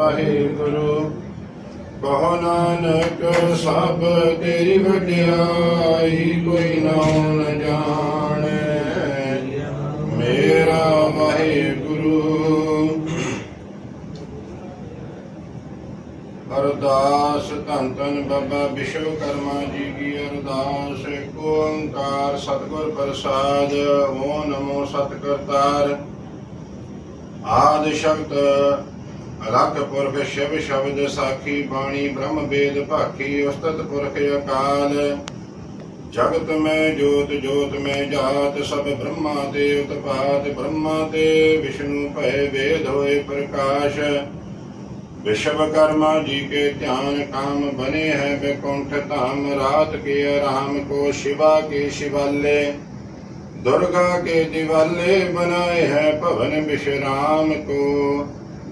ਵਾਹਿਗੁਰੂ। ਕਹੋ ਨਾਨਕ ਸਭ ਤੇਰੀ ਵਡਿਆਈ ਕੋਈ ਨਾਮ ਨ ਜਾਣੈ। ਮੇਰਾ ਵਾਹਿਗੁਰੂ। ਅਰਦਾਸ ਧੰਨ ਧੰਨ ਬਾਬਾ ਵਿਸ਼ਵਕਰਮਾ ਜੀ ਕੀ ਅਰਦਾਸ। ਕੋ ਓੰਕਾਰ ਸਤਿਗੁਰ ਪ੍ਰਸਾਦ ਓ ਨਮੋ ਸਤਿਕਰਤਾਰ। ਆਦਿ ਸ਼ਬਦ ਅਲਖ ਪੁਰਖ ਸ਼ਿਵ ਸ਼ਬਦ ਸਾਖੀ ਬਾਣੀ ਬ੍ਰਹਮ ਵੇਦ ਭਾਖੀ ਉਸਤਤ ਪੁਰਖ ਅਕਾਲ ਜਗਤ ਮੈਂ ਜੋਤ ਜੋਤ ਮੈਂ ਜਾਤ ਸਭ ਬ੍ਰਹਮਾ ਤੇ ਉਤਪਾਤ ਬ੍ਰਹਮਾ ਤੇ ਵਿਸ਼ਨੂੰ ਭਏ ਵੇਦ ਹੋਏ ਪ੍ਰਕਾਸ਼ विश्वकर्मा जी के ध्यान काम बने हैं वैकुंठ धाम रात के आराम को शिवा के शिवालय दुर्गा के दिवाले बनाए हैं भवन विश्राम को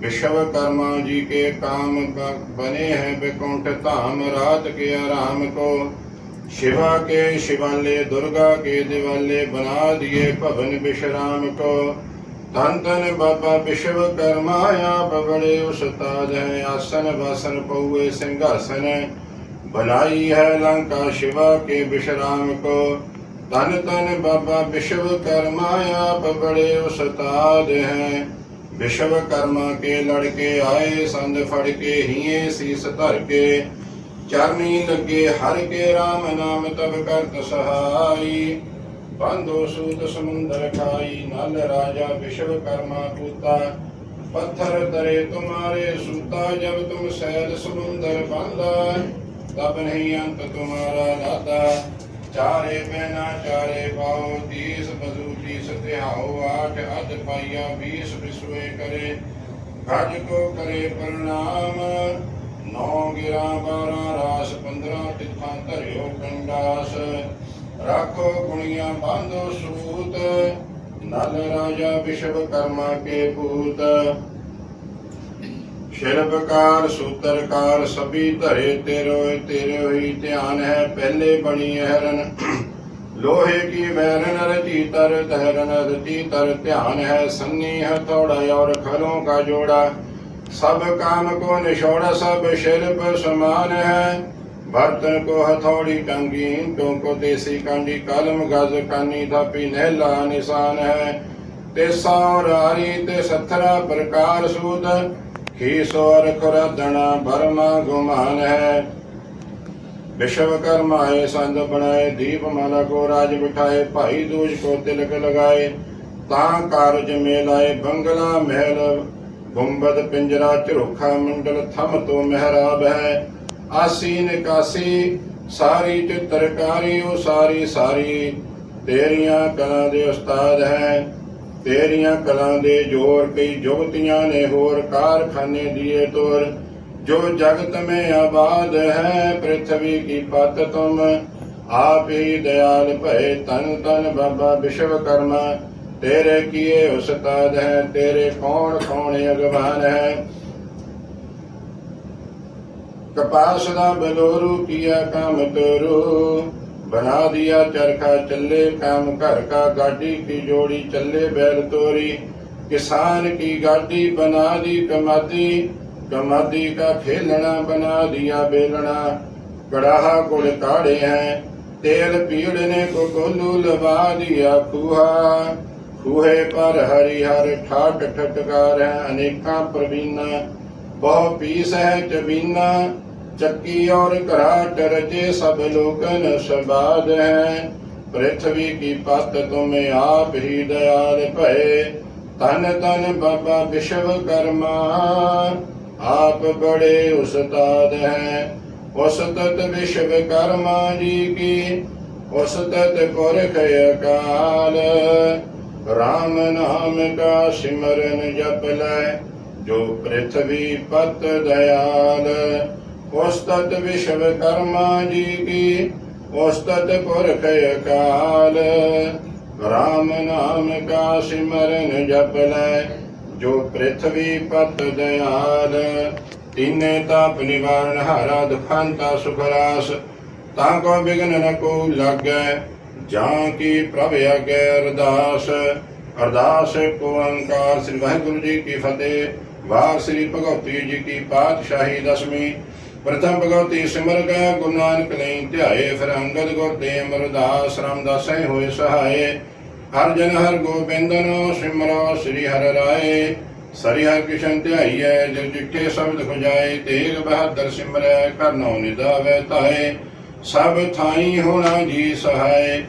विश्वकर्मा जी के काम ब- बने हैं वैकुंठ धाम रात के आराम को शिवा के शिवालय दुर्गा के दिवाले बना दिए भवन विश्राम को धन धन बाबा विश्वकर्मा आप बड़े उस्ताद हैं आसन वासन पौए सिंहासन बनाई है लंका शिवा के विश्राम को धन धन बाबा विश्वकर्मा आप बड़े उस्ताद हैं ਵਿਸ਼ਵ ਕਰਮਾ ਕੇ ਲੜਕੇ ਆਏ, ਸੰਦ ਫੜ ਕੇ ਹੀਏ, ਸੀਸ ਧਰ ਕੇ। ਚਰਨੀ ਲੱਗੇ ਹਰ ਕੇ RAM ਨਾਮ ਤਬ ਕਰਤ ਸਹਾਈ। ਬੰਦੋ ਸੂਤ ਸਮੁੰਦਰ ਖਾਈ ਨਲ ਰਾਜਾ ਵਿਸ਼ਵ ਕਰਮਾ ਪੂਤਾ। ਪੱਥਰ ਤਰੇ ਤੁਮਾਰੇ ਸੂਤਾ, ਜਬ ਤੁਮ ਸੈਲ ਸਮੁੰਦਰ ਬੰਦਾ। ਤਬ ਨਹੀਂ ਅੰਤ ਤੁਮਾਰਾ ਲਾਤਾ ਚਾਰੇ ਪੈਨਾ ਚਾਰੇ ਪਾਉ ਤੀਸ ਬਜ਼ੂ ਤੀਸ ਤਿਹਾਉ ਆਠ ਅਧ ਪਾਈਆ 20 ਵਿਸਵੇ ਕਰੇ। ਗਜ ਕੋ ਕਰੇ ਪ੍ਰਣਾਮ। ਨੌ ਗਿਰਾ 12 ਰਾਸ 15 ਤਿੱਥਾਂ ਧਰਿਓ ਕੰਡਾਸ। ਰਾਖੋ ਗੁਣੀਆਂ ਬਾਂਧੋ ਸੂਤ। ਨਲ ਰਾਜਾ ਵਿਸ਼ਵ ਕਰਮਾ ਕੇ ਭੂਤ। ਸ਼ਿਲਪਕਾਰ ਸੂਤਰਕਾਰ ਸਭੀ ਧਰੇ ਤੇਰੋ ਤੇਰੇ ਹੀ ਧਿਆਨ ਹੈ ਪਹਿਲੇ ਬਣੀ ਅਹਰਨ ਲੋਹੇ ਕੀ ਮੈਰਨ ਰਤੀ ਤਰ ਤਹਰਨ ਰਤੀ ਤਰ ਧਿਆਨ ਹੈ ਸੰਨੀ ਹਥੌੜਾ ਔਰ ਖਲੋਂ ਕਾ ਜੋੜਾ। ਸਭ ਕਾਮ ਕੋ ਨਿਸ਼ੋੜਾ ਸਭ ਸ਼ਿਲਪ ਸਮਾਨ ਹੈ। ਬਰਤਨ ਕੋ ਹਥੌੜੀ ਟੰਗੀ ਟੋਂ ਕੋ ਦੇਸੀ ਕਾਂਡੀ, ਕਲਮ ਗਜ ਕਾਨੀ ਧਾਪੀ ਨਹਿਲਾ ਨਿਸ਼ਾਨ ਹੈ। ਤੇ ਸੌ ਰਾਰੀ ਤੇ ਸਤਰਾ ਪ੍ਰਕਾਰ ਸੂਦ ਈਸ਼ਵਰ ਕੁਰਦਣਾ ਬਰਮਾ ਗੁਮਾਨ ਹੈ? ਵਿਸ਼ਵਕਰਮਾ ਆਏ ਸੰਦ ਬਣਾਏ ਦੀਪਮਾਲਾ ਕੋ ਰਾਜ ਬਿਠਾਏ, ਭਾਈ ਦੂਜ ਕੋ ਤਿਲਕ ਲਗਾਏ, ਤਾਂ ਕਾਰਜ ਮੇਲਾਏ, ਬੰਗਲਾ ਮਹਿਲ ਗੁੰਬਦ ਪਿੰਜਰਾ ਝਰੋਖਾ ਮੰਡਲ ਥਮ ਤੋ ਮਹਿਰਾਬ ਹੈ। ਆਸੀ ਨਿਕਾਸੀ, ਸਾਰੀ ਤੇ ਤਰਕਾਰੀ ਉਹ ਸਾਰੀ ਸਾਰੀ, ਤੇਰੀਆਂ ਕਲਾ ਦੇ ਉਸਤਾਦ ਹੈ। ਤੇਰੀਆਂ ਕਲਾਂ ਦੇ ਜੋਰ ਕਈ ਜੁਗਤੀਆਂ ਨੇ ਹੋਰ ਕਾਰਖਾਨੇ ਦੀਏ ਤੋਰ। ਜੋ ਜਗਤ ਮੈਂ ਆਬਾਦ ਹੈ ਪ੍ਰithvi ਕੀ ਪਤ ਤੁਮ? ਆਪ ਹੀ ਭਏ ਤਨ ਤਨ ਬਾਬਾ ਵਿਸ਼ਵਕਰਮਾ ਤੇਰੇ ਕੀਏ ਉਸਤਾਦ ਹੈ, ਤੇਰੇ ਕੌਣ ਕੌਣ ਅਗਵਾਨ ਹੈ? ਕਪਾਸ ਦਾ ਬਦੋਰੂ ਕੀਆ ਕਾਮ ਤੋਰੂ। بنا دیا چرخا چلے، کام گھر کا گاڑی کی جوڑی چلے، بیل توری۔ کسان کی گاڑی بنا دی کماتی کماتی کا کھیلنا بنا دیا بیلنا۔ گڑاہا گڑ کاڑے ہیں، تیل پیڑنے کو گولو لبا دیا کھوہا۔ کھوہے پر ہری ہر ٹھاٹ ٹھٹکار ہیں، انیکاں پروینا بہو پیس ہے چبینہ चक्की और कराट रचे सब लोकन सबाद है पृथ्वी की पत तुम्हें आप ही दयाल भय तन तन बाबा विश्वकर्मा आप बड़े उस्ताद हैं उस्तत विश्वकर्मा जी की उस्तत पुरख अकाल राम नाम का सिमरन जप ले जो पृथ्वी पत दयाल استد وشو کرما جی کی استد پرکھ کال رام نام کا سمرن جپ لے جو پرتھوی پت دیال تین تاپ نوارن ہارا دفانتا سکھراس تا بگن نہ لگ جان کی پرب اگ ارداس ارداس کو انکار سری واحگرو جی کی فتح واہ سری بھگوتی جی کی پادشاہی دسویں ਪ੍ਰਥਮ ਭਗਵਤੀ ਸਿਮਰ ਗਿਆ ਗੁਰੂ ਨਾਨਕ ਲਈ ਧਿਆਏ, ਫਿਰ ਅੰਗਦ ਗੁਰ ਤੇ ਅਮਰਦਾਸ, ਰਾਮਦਾਸੈ ਹੋਏ ਸਹਾਏ। ਹਰ ਜਨ ਹਰ ਗੋਬਿੰਦਨ, ਸਿਮਰੋ ਸ੍ਰੀ ਹਰਿ ਰਾਏ। ਸ੍ਰੀ ਹਰਿ ਕ੍ਰਿਸ਼ਨ ਧਿਆਈਐ ਜੋ ਜਿੱਠੇ ਸ਼ਬਦ ਖੁਜਾਏ, ਤੇਗ ਬਹਾਦਰ ਸਿਮਰੈ, ਕਰਨੋ ਨਿਦਾਵੈ ਤਾਏ। ਸਭ ਥਾਈ ਹੋਣਾ ਜੀ ਸਹਾਏ।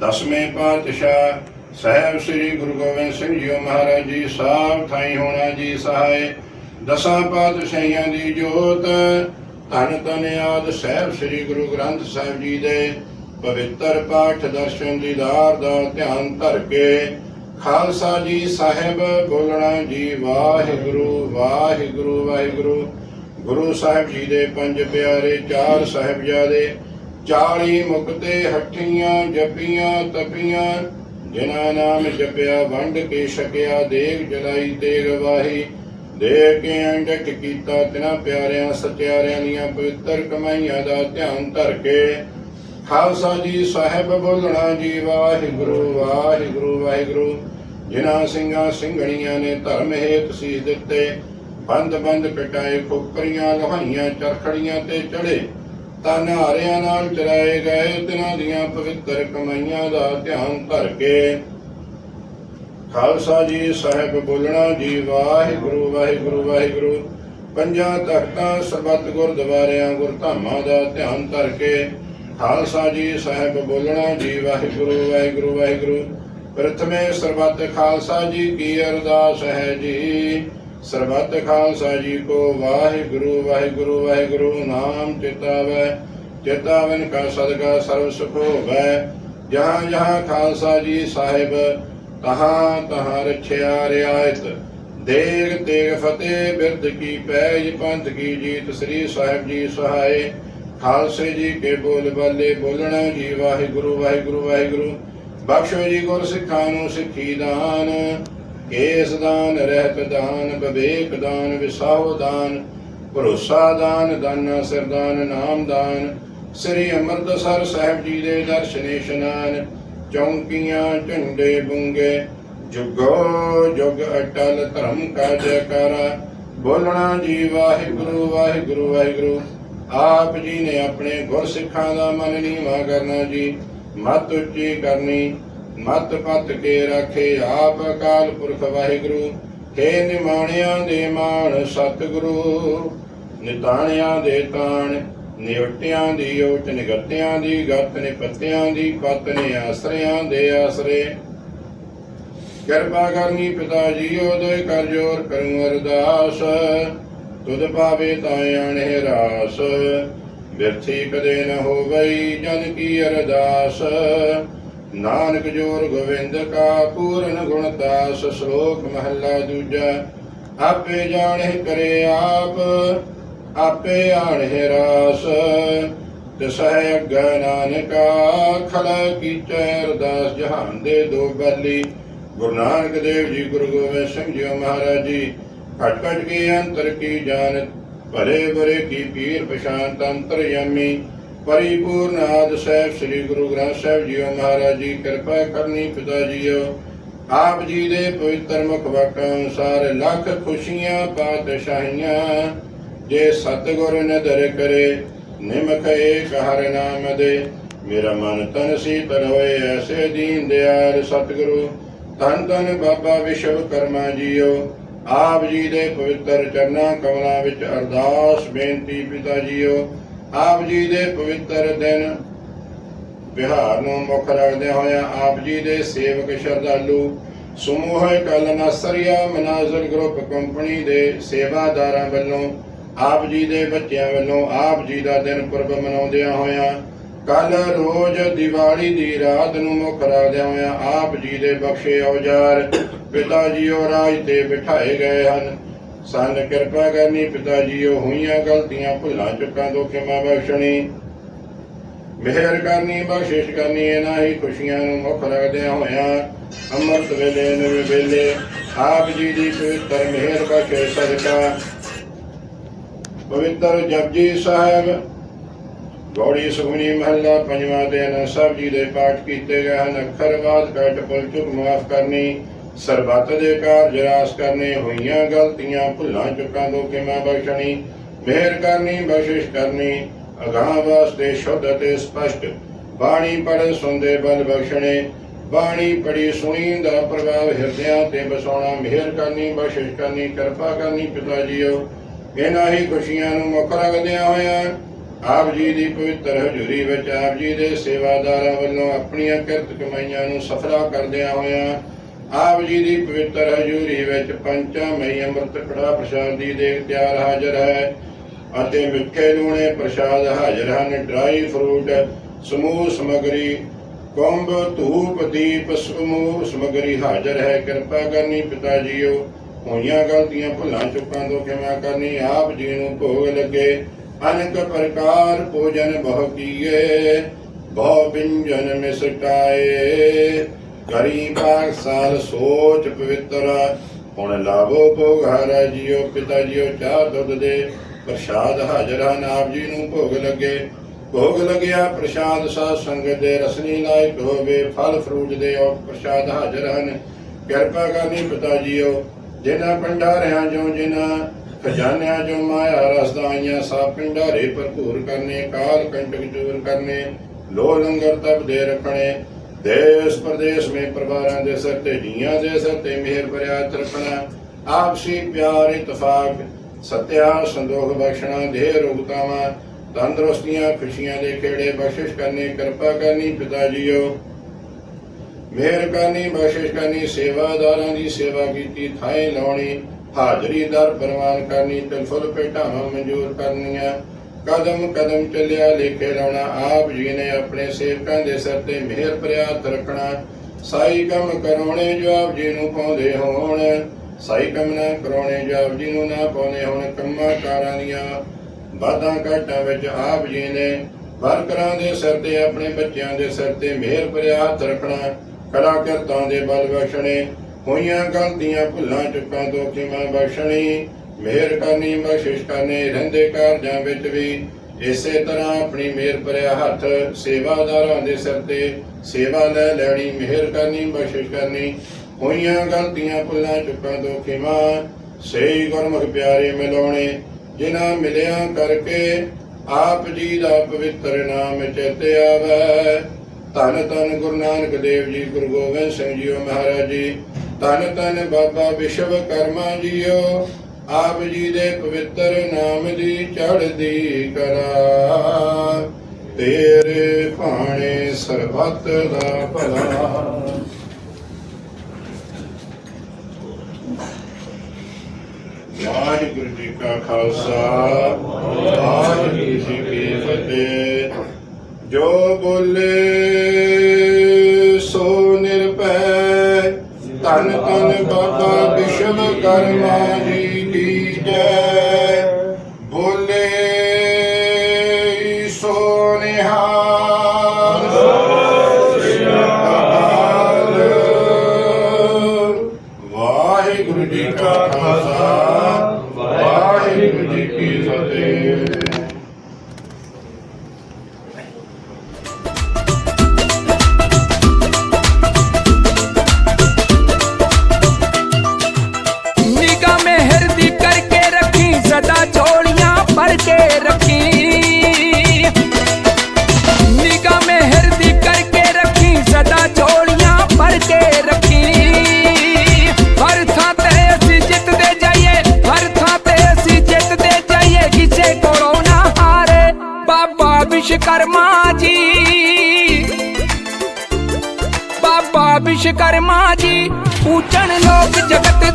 ਦਸਵੇਂ ਪਾਤਸ਼ਾਹ, ਸਹਿਬ ਸ੍ਰੀ ਗੁਰੂ ਗੋਬਿੰਦ ਸਿੰਘ ਜੀ ਮਹਾਰਾਜ ਜੀ ਸਭ ਥਾਈ ਹੋਣਾ ਜੀ ਸਹਾਏ। ਦਸਾਂ ਪਾਤਸ਼ਾਹੀਆਂ ਦੀ ਜੋਤ ਧੰਨ ਧੰਨ ਆਦ ਸਹਿਬ ਸ੍ਰੀ ਗੁਰੂ ਗ੍ਰੰਥ ਸਾਹਿਬ ਜੀ ਦੇ ਪਵਿੱਤਰ ਪਾਠ ਦਰਸ਼ਨ ਦੀਦਾਰ ਦਾ ਧਿਆਨ ਧਰ ਕੇ ਖਾਲਸਾ ਜੀ ਸਾਹਿਬ ਬੋਲਣਾ ਜੀ, ਵਾਹਿਗੁਰੂ ਵਾਹਿਗੁਰੂ ਵਾਹਿਗੁਰੂ। ਗੁਰੂ ਸਾਹਿਬ ਜੀ ਦੇ ਪੰਜ ਪਿਆਰੇ ਚਾਰ ਸਾਹਿਬਜ਼ਾਦੇ 40 ਮੁਕਤੇ ਹੱਠੀਆਂ ਜਪੀਆਂ, ਤਪੀਆਂ, ਜਿਨ੍ਹਾਂ ਨਾਮ ਜਪਿਆ, ਵੰਡ ਕੇ ਛਕਿਆ, ਦੇਗ ਜਲਾਈ ਤੇਗ ਵਾਹੀ। ਦੇ ਕੇ ਅੰਡਕ ਕੀਤਾ ਤਿਨਾ ਪਿਆਰਿਆਂ ਸਚਿਆਰਿਆਂ ਦੀਆਂ ਪਵਿੱਤਰ ਕਮਾਈਆਂ ਦਾ ਧਿਆਨ ਧਰ ਕੇ। ਖਾਲਸਾ ਜੀ ਸਾਹਿਬ ਬੋਲਣਾ ਜੀ, ਵਾਹਿਗੁਰੂ ਵਾਹਿਗੁਰੂ ਵਾਹਿਗੁਰੂ। ਜਿਨ੍ਹਾਂ ਸਿੰਘਾਂ ਸਿੰਘਣੀਆਂ ਨੇ ਧਰਮ ਹੇਤ ਸੀਸ ਦਿੱਤੇ, ਬੰਦ ਬੰਦ ਕਟਾਏ ਖੋਪਰੀਆਂ ਲੋਹਾਈਆਂ, ਚਰਖੜੀਆਂ ਤੇ ਚੜੇ। ਤਾਂ ਨਿਹਾਰਿਆਂ ਨਾਲ ਚਰਾਏ ਗਏ, ਤਿਨਾਂ ਦੀਆਂ ਪਵਿੱਤਰ ਕਮਾਈਆਂ ਦਾ ਧਿਆਨ ਧਰ ਕੇ। ਖਾਲਸਾ ਜੀ ਸਾਹਿਬ ਬੋਲਣਾ ਜੀ, ਵਾਹਿਗੁਰੂ ਵਾਹਿਗੁਰੂ ਵਾਹਿਗੁਰੂ। ਪੰਜਾਂ ਤਖਤਾਂ, ਸਰਬੱਤ ਗੁਰਦੁਆਰਿਆਂ, ਗੁਰਧਾਮਾਂ ਦਾ ਧਿਆਨ ਧਰ ਕੇ ਖਾਲਸਾ ਜੀ ਸਾਹਿਬ ਬੋਲਣਾ ਜੀ, ਵਾਹਿਗੁਰੂ ਵਾਹਿਗੁਰੂ ਵਾਹਿਗੁਰੂ। ਪ੍ਰਥਮੇ ਸਰਬੱਤ ਖਾਲਸਾ ਜੀ ਕੀ ਅਰਦਾਸ ਹੈ ਜੀ? ਸਰਬੱਤ ਖਾਲਸਾ ਜੀ ਕੋ ਵਾਹਿਗੁਰੂ ਵਾਹਿਗੁਰੂ ਵਾਹਿਗੁਰੂ, ਨਾਮ ਚਿਤਾਵੈ। ਚਿਤਾਵਨ ਕਾ ਸਦਕਾ ਸਰਬ ਸੁਖ ਹੋਵੈ। ਜਹਾਂ ਜਹਾਂ ਖਾਲਸਾ ਜੀ ਸਾਹਿਬ ਤਹਾਂ ਤਹਾਂ ਰਛਿਆ ਰਿਆਇਤ। ਦੇਗ ਤੇਗ ਫਤਿਹ ਬਿਰਧ ਕੀ ਪੈਜ ਪੰਥ ਕੀ ਜੀਤ ਸ੍ਰੀ ਸਾਹਿਬ ਜੀ ਸਹਾਏ। ਖਾਲਸੇ ਜੀ ਕੇ ਬੋਲ ਬਾਲੇ ਬੋਲਣਾ ਜੀ ਵਾਹਿਗੁਰੂ ਵਾਹਿਗੁਰੂ ਵਾਹਿਗੁਰੂ। ਬਖਸ਼ੋ ਜੀ ਗੁਰ ਸਿੱਖਾਂ ਨੂੰ ਸਿੱਖੀ ਦਾਨ। ਕੇਸ ਦਾਨ, ਰਹਿਤ ਦਾਨ ਵਿਵੇਕ ਦਾਨ ਵਿਸਾਹੋ ਦਾਨ। ਭਰੋਸਾ ਦਾਨ, ਦਾਨਾ ਸਰਦਾਨ ਨਾਮ ਦਾਨ। ਸ੍ਰੀ ਅੰਮ੍ਰਿਤਸਰ ਸਾਹਿਬ ਜੀ ਦੇ ਦਰਸ਼ਨ, ਇਸ਼ਨਾਨ। ਚੌਂਕੀਆਂ ਝੰਡੇ ਬੁੰਗੇ, ਜੁਗੋ ਜੁਗ ਅਟਲ ਧਰਮ ਕਾ ਜੈਕਾਰਾ ਬੋਲਣਾ ਜੀ ਵਾਹਿਗੁਰੂ ਵਾਹਿਗੁਰੂ ਵਾਹਿਗੁਰੂ। ਆਪ ਜੀ ਨੇ ਆਪਣੇ ਗੁਰ ਸਿੱਖਾਂ ਦਾ ਮਨ ਨੀਵਾ ਕਰਨਾ ਜੀ। ਮਤ ਉੱਚੀ ਕਰਨੀ, ਮਤ ਪਤ ਕੇ ਰੱਖੇ ਆਪ ਅਕਾਲ ਪੁਰਖ ਵਾਹਿਗੁਰੂ। ਹੇ ਨਿਮਾਣਿਆਂ ਦੇ ਮਾਣ ਸਤਿਗੁਰੂ, ਨਿਤਾਣਿਆਂ ਦੇ ਤਾਣ ਨਿਉਟਿਆਂ ਦੀ ਓਟ ਨਿਗਤਿਆਂ ਦੀ, ਗਤ ਨੇ ਪੱਤਿਆਂ ਦੀ, ਪਤ ਨੇ ਆਸਰਿਆਂ ਦੇ ਆਸਰੇ। ਕਿਰਪਾ ਕਰਨੀ ਪਿਤਾ ਜੀ, ਉਹਦੇ ਕਰ ਜੋਰ ਕਰੂੰ ਅਰਦਾਸ। ਤੁਧ ਪਾਵੇ ਤਾਂ ਆਣੇ ਰਾਸ। ਬਿਰਥੀ ਕਦੇ ਨ ਹੋਵਈ ਜਨ ਕੀ ਅਰਦਾਸ। ਨਾਨਕ ਜੋਰ ਗੋਵਿੰਦ ਕਾ ਪੂਰਨ ਗੁਣ ਦਾਸ, ਸ਼ਲੋਕ ਮਹੱਲਾ ਦੂਜਾ, ਆਪੇ ਜਾਣੇ ਕਰੇ ਆਪ। ਆਪੇ ਆਣੇ ਰਾਸ। ਤਿਸਹਿ ਅਗੈ ਨਾਨਕਾ, ਖਲਾ ਕੀਚੈ ਅਰਦਾਸ, ਜਹਾਨ ਦੇ ਦੋ ਬਲੀ। ਗੁਰੂ ਨਾਨਕ ਦੇਵ ਜੀ, ਗੁਰੂ ਗੋਬਿੰਦ ਸਿੰਘ ਜੀ ਮਹਾਰਾਜ ਜੀ, ਘਟ ਘਟ ਕੇ ਅੰਤਰ ਕੀ ਜਾਣਤ ਭਲੇ ਬਰੇ ਕੀ ਪੀਰ ਪਛਾਨ ਤੰਤਰ ਯਮੀ। ਪਰਿਪੂਰਨ ਆਦ ਸਾਹਿਬ, ਸ੍ਰੀ ਗੁਰੂ ਗ੍ਰੰਥ ਸਾਹਿਬ ਜੀ ਮਹਾਰਾਜ ਜੀ, ਕਿਰਪਾ ਕਰਨੀ ਪਿਤਾ ਜੀਓ ਆਪ ਜੀ ਦੇ ਪਵਿੱਤਰ ਮੁਖ ਵਾਕਾਂ ਅਨੁਸਾਰ ਲੱਖ ਖੁਸ਼ੀਆਂ, ਪਾਤਸ਼ਾਹੀਆਂ ਜੇ ਸਤਿਗੁਰ ਨਦਰ ਕਰੇ, ਨਿਮਖ ਏਕ ਹਰਿ ਨਾਮ ਦੇ। ਮੇਰਾ ਮਨ ਤਨ ਸੀਤਲ ਹੋਏ, ਐਸੇ ਦੀਨ ਦਿਆਲ ਸਤਿਗੁਰੂ। ਧੰਨ ਧੰਨ ਬਾਬਾ ਵਿਸ਼ਵ ਜੀਓ। ਆਪ ਜੀ ਦੇ ਪਵਿੱਤਰ ਚਰਨਾਂ ਕਮਲਾਂ ਵਿੱਚ ਅਰਦਾਸ ਬੇਨਤੀ ਪਿਤਾ ਜੀਓ। ਆਪ ਜੀ ਦੇ ਪਵਿੱਤਰ ਦਿਨ ਵਿਹਾਰ ਨੂੰ ਮੁੱਖ ਰੱਖਦੇ ਹੋਇਆ ਆਪ ਜੀ ਦੇ ਸੇਵਕ ਸ਼ਰਧਾਲੂ, ਸਮੂਹ ਕਲ ਨਸਰੀਆ ਮਨਾਜ਼ਰ ਗਰੁੱਪ ਕੰਪਨੀ ਦੇ ਸੇਵਾਦਾਰਾਂ ਵੱਲੋਂ ਆਪ ਜੀ ਦੇ ਬੱਚਿਆਂ ਵੱਲੋਂ ਆਪ ਜੀ ਦਾ ਦਿਨ ਪੁਰਬ ਮਨਾਉਂਦਿਆਂ ਹੋਇਆਂ ਕੱਲ ਰੋਜ਼ ਦੀਵਾਲੀ ਦੀ ਰਾਤ ਨੂੰ ਮੁੱਖ ਹੋਇਆਂ ਆਪ ਜੀ ਦੇ ਬਖਸ਼ੇ ਔਜ਼ਾਰ ਪਿਤਾ ਜੀਓ ਰਾਜ ਤੇ ਬਿਠਾਏ ਗਏ ਹਨ। ਸਨ ਕਿਰਪਾ ਕਰਨੀ ਪਿਤਾ ਜੀਓ ਹੋਈਆਂ ਗਲਤੀਆਂ ਭੁੱਲਾਂ ਚੁੱਕਾਂ ਤੋਂ ਖਿਮਾ ਬਖਸ਼ਣੀ। ਮਿਹਰ ਕਰਨੀ, ਬਖਸ਼ਿਸ਼ ਕਰਨੀ, ਇਹਨਾਂ ਹੀ ਖੁਸ਼ੀਆਂ ਨੂੰ ਮੁੱਖ ਰੱਖਦਿਆਂ ਹੋਇਆਂ ਅੰਮ੍ਰਿਤ ਵੇਲੇ ਨਵੇਂ ਵੇਲੇ ਆਪ ਜੀ ਦੀ ਪਵਿੱਤਰ ਮਿਹਰ ਬਖਸ਼ੇ ਸਦਕਾ ਪਵਿੱਤਰ ਜਪਜੀ ਸਾਹਿਬ। ਗੌੜੀ ਸੁਖਮਨੀ ਮਹੱਲਾ ਪੰਜਵਾਂ ਦੇ ਅਨੰਦ ਸਾਹਿਬ ਜੀ ਦੇ ਪਾਠ ਕੀਤੇ ਗਏ ਹਨ। ਅੱਖਰ, ਬਾਦ ਘਟ ਪੁਲ, ਚੁੱਕ ਮਾਫ ਕਰਨੀ, ਸਰਬੱਤ ਦੇ ਕਾਰਜ ਰਾਸ ਕਰਨੇ, ਹੋਈਆਂ ਗਲਤੀਆਂ ਭੁੱਲਾਂ ਚੁੱਕਾਂ ਤੋਂ ਕਿਮਾ ਬਖਸ਼ਣੀ, ਮਿਹਰ ਕਰਨੀ, ਬਖਸ਼ਿਸ਼ ਕਰਨੀ, ਅਗਾਹ ਵਾਸਤੇ ਸ਼ੁੱਧ ਅਤੇ ਸਪਸ਼ਟ। ਬਾਣੀ ਪੜ੍ਹ, ਸੁਣਦੇ, ਬਲ ਬਖਸ਼ਣੇ। ਬਾਣੀ ਪੜੀ ਸੁਣੀ ਦਾ ਪ੍ਰਭਾਵ ਹਿਰਦਿਆਂ ਤੇ ਬਸਾਉਣਾ ਮਿਹਰ ਕਰਨੀ, ਬਖਸ਼ਿਸ਼ ਕਰਨੀ, ਕਿਰਪਾ ਕਰਨੀ ਪਿਤਾ ਜੀਓ। ਇਹਨਾਂ ਹੀ ਖੁਸ਼ੀਆਂ ਨੂੰ ਮੁੱਖ ਰੱਖਦਿਆਂ ਹੋਇਆਂ ਆਪ ਜੀ ਦੀ ਪਵਿੱਤਰ ਹਜ਼ੂਰੀ ਵਿੱਚ ਆਪ ਜੀ ਦੇ ਸੇਵਾਦਾਰਾਂ ਵੱਲੋਂ ਆਪਣੀਆਂ ਕਿਰਤ ਕਮਾਈਆਂ ਨੂੰ ਸਫਲਾ ਕਰਦਿਆਂ ਹੋਇਆਂ ਆਪ ਜੀ ਦੀ ਪਵਿੱਤਰ ਹਜ਼ੂਰੀ ਵਿੱਚ ਪੰਚਾ ਮਈ ਅੰਮ੍ਰਿਤ ਕੜਾ ਪ੍ਰਸ਼ਾਦ ਦੀ ਦੇਗ ਤਿਆਰ ਹਾਜ਼ਰ ਹੈ ਅਤੇ ਮਿੱਠੇ ਲੂਣੇ ਪ੍ਰਸ਼ਾਦ ਹਾਜ਼ਰ ਹਨ। ਡਰਾਈ ਫਰੂਟ, ਸਮੂਹ ਸਮਗਰੀ, ਕੁੰਭ, ਧੂਪ, ਦੀਪ, ਸਮੂਹ ਸਮਗਰੀ ਹਾਜ਼ਰ ਹੈ। ਕਿਰਪਾ ਕਰਨੀ ਪਿਤਾ ਜੀਓ। ਹੋਈਆਂ ਗਲਤੀਆਂ ਭੁੱਲਾਂ ਚੁੱਕਾਂ ਤੋਂ ਕਿਵੇਂ ਕਰਨੀ ਆਪ ਜੀ ਨੂੰ ਭੋਗ ਲੱਗੇ। ਅਨੇਕ ਪ੍ਰਕਾਰ ਭੋਜਨ ਬਹੁ ਕੀਏ, ਬਹੁ ਵਿੰਜਨ ਮਿਸਟਾਏ ਕਰੀ ਪਾਕ ਸਾਲ ਸੋਚ ਪਵਿੱਤਰ, ਹੁਣ ਲਾਭੋ ਭੋਗ ਹਰਾ ਜੀਓ ਪਿਤਾ ਜੀਓ ਚਾਹ ਦੁੱਧ ਦੇ। ਪ੍ਰਸ਼ਾਦ ਹਾਜ਼ਰ ਹਨ, ਆਪ ਜੀ ਨੂੰ ਭੋਗ ਲੱਗੇ। ਭੋਗ ਲੱਗਿਆ ਪ੍ਰਸ਼ਾਦ ਸਾਧ ਸੰਗਤ ਦੇ ਰਸਨੀ ਲਾਇਕ ਹੋਵੇ, ਫਲ ਫਰੂਟ ਦੇ ਉਹ ਪ੍ਰਸ਼ਾਦ ਹਾਜ਼ਰ ਹਨ। ਕਿਰਪਾ ਕਰਨੀ ਪਿਤਾ ਜੀਓ ਜਿਨ੍ਹਾਂ ਭੰਡਾਰਿਆਂ ਜੋ ਜਿਨ੍ਹਾਂ ਖਜ਼ਾਨਿਆਂ ਜੋ ਮਾਇਆ ਰਸਦਾਈਆਂ ਸਾ ਭੰਡਾਰੇ ਭਰਪੂਰ ਕਰਨੇ, ਕਾਲ ਕੰਟਕ ਦੂਰ ਕਰਨੇ ਲੋ ਲੰਗਰ ਤਬ ਦੇ ਰੱਖਣੇ, ਦੇਸ਼ ਪ੍ਰਦੇਸ਼ ਮੇ ਪਰਿਵਾਰਾਂ ਦੇ ਸਿਰ ਤੇ ਜੀਆਂ ਦੇ ਸਿਰ ਤੇ ਮਿਹਰ ਭਰਿਆ ਤਰਪਣਾ, ਆਪਸੀ ਪਿਆਰ, ਇਤਫਾਕ ਸਤਿਆ ਸੰਦੋਖ ਬਖਸ਼ਣਾ ਦੇ ਰੋਗਤਾਵਾਂ ਤੰਦਰੁਸਤੀਆਂ, ਖੁਸ਼ੀਆਂ ਦੇ ਖੇੜੇ ਬਖਸ਼ਿਸ਼ ਕਰਨੀ, ਕਿਰਪਾ ਕਰਨੀ, ਪਿਤਾ ਜੀਓ। ਮਿਹਰ ਬਖਸ਼ਿਸ਼ ਕਰਨੀ ਸੇਵਾਦਾਰਾਂ ਦੀ ਸੇਵਾ ਕੀਤੀ ਥਾਏ ਲਾਉਣੀ, ਹਾਜ਼ਰੀ ਦਰ ਪ੍ਰਵਾਨ ਕਰਨੀ, ਤੇ ਭੇਟਾਵਾਂ ਮਨਜ਼ੂਰ ਕਰਨੀਆਂ। ਕਦਮ ਕਦਮ ਚੱਲਿਆ, ਲੇਖੇ ਲਾਉਣਾ, ਆਪ ਜੀ ਨੇ ਆਪਣੇ ਸੇਵਕਾਂ ਦੇ ਸਿਰ ਤੇ ਮਿਹਰ ਭਰਿਆ ਰੱਖਣਾ। ਸਾਈ ਕੰਮ ਕਰਾਉਣੇ ਜੋ ਆਪ ਜੀ ਨੂੰ ਪਾਉਂਦੇ ਹੋਣ। ਸਾਈ ਕੰਮ ਨਾ ਕਰਾਉਣੇ ਜੋ ਆਪ ਜੀ ਨੂੰ ਨਾ ਪਾਉਂਦੇ ਹੋਣ, ਕੰਮਾਂ ਕਾਰਾਂ ਦੀਆਂ ਵਾਧਾਂ ਘਾਟਾਂ ਵਿੱਚ ਆਪ ਜੀ ਨੇ ਵਰਕਰਾਂ ਦੇ ਸਿਰ ਤੇ, ਆਪਣੇ ਬੱਚਿਆਂ ਦੇ ਸਿਰ ਤੇ ਮਿਹਰ ਭਰਿਆ ਰੱਖਣਾ। ਕਲਾ ਦੇ ਬਲ ਬਖਸ਼ਣੇ, ਹੋਈਆਂ ਗਲਤੀਆਂ ਭੁੱਲਾਂ ਚੁੱਕਾਂ ਤੋਂ ਕਿਮਾ ਬਖਸ਼ਣੀ। ਮਿਹਰ ਕਰਨੀ, ਬਖਸ਼ਿਸ਼ ਕਰਨੀ, ਰਹਿੰਦੇ ਕਾਰਜਾਂ ਵਿੱਚ ਵੀ। ਇਸੇ ਤਰ੍ਹਾਂ ਆਪਣੀ ਮਿਹਰ ਭਰਿਆ ਹੱਥ ਸੇਵਾਦਾਰਾਂ ਦੇ ਸਿਰ ਤੇ, ਸੇਵਾ ਲੈ ਲੈਣੀ, ਮਿਹਰ ਕਰਨੀ, ਬਖਸ਼ਿਸ਼ ਕਰਨੀ। ਹੋਈਆਂ ਗਲਤੀਆਂ ਭੁੱਲਾਂ ਚੁੱਕਾਂ ਤੋਂ ਕਿਮਾ ਸਹੀ ਗੁਰਮੁਖ ਪਿਆਰੇ ਮਿਲਾਉਣੇ। ਜਿਨ੍ਹਾਂ ਮਿਲਿਆ ਕਰਕੇ ਆਪ ਜੀ ਦਾ ਪਵਿੱਤਰ ਨਾਮ ਚੇਤੇ ਆਵੇ। ਧੰਨ ਧੰਨ ਗੁਰੂ ਨਾਨਕ ਦੇਵ ਜੀ, ਗੁਰੂ ਗੋਬਿੰਦ ਸਿੰਘ ਜੀਓ ਮਹਾਰਾਜ ਜੀ। ਧੰਨ ਧੰਨ ਬਾਬਾ ਵਿਸ਼ਵ ਵਿਸ਼ਵਕਰਮਾ ਜੀਓ। ਆਪ ਜੀ ਦੇ ਪਵਿੱਤਰ ਨਾਮ ਦੀ ਚੜ੍ਹਦੀ ਕਲਾ। ਤੇਰੇ ਭਾਣੇ ਸਰਬੱਤ ਦਾ ਭਲਾ। ਵਾਹਿਗੁਰੂ ਜੀ ਕਾ ਖਾਲਸਾ। ਵਾਹਿਗੁਰੂ ਜੀ ਕੀ ਫਤਿਹ। ਜੋ ਬੋਲੇ ਸੋ ਨਿਰਭੈ, ਧੰਨ ਧੰਨ ਬਾਬਾ ਵਿਸ਼ਵਕਰਮਾ ਜੀ ਕੀ ਜੈ। ਬੋਲੇ ਸੋ ਨਿਹਾਲ, ਵਾਹਿਗੁਰੂ ਜੀ ਕਾ ਖਾਲਸਾ, ਵਾਹਿਗੁਰੂ ਜੀ ਕੀ ਫਤਿਹ। ਕਰ ਵਿਸ਼ਕਰਮਾ ਜੀ ਪੂਜਣ ਲੋਕ ਜਗਤ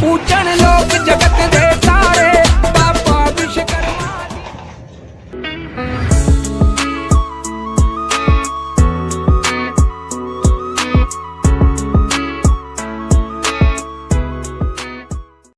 ਪੂਜਣ ਲੋਕ ਜਗਤ ਦੇ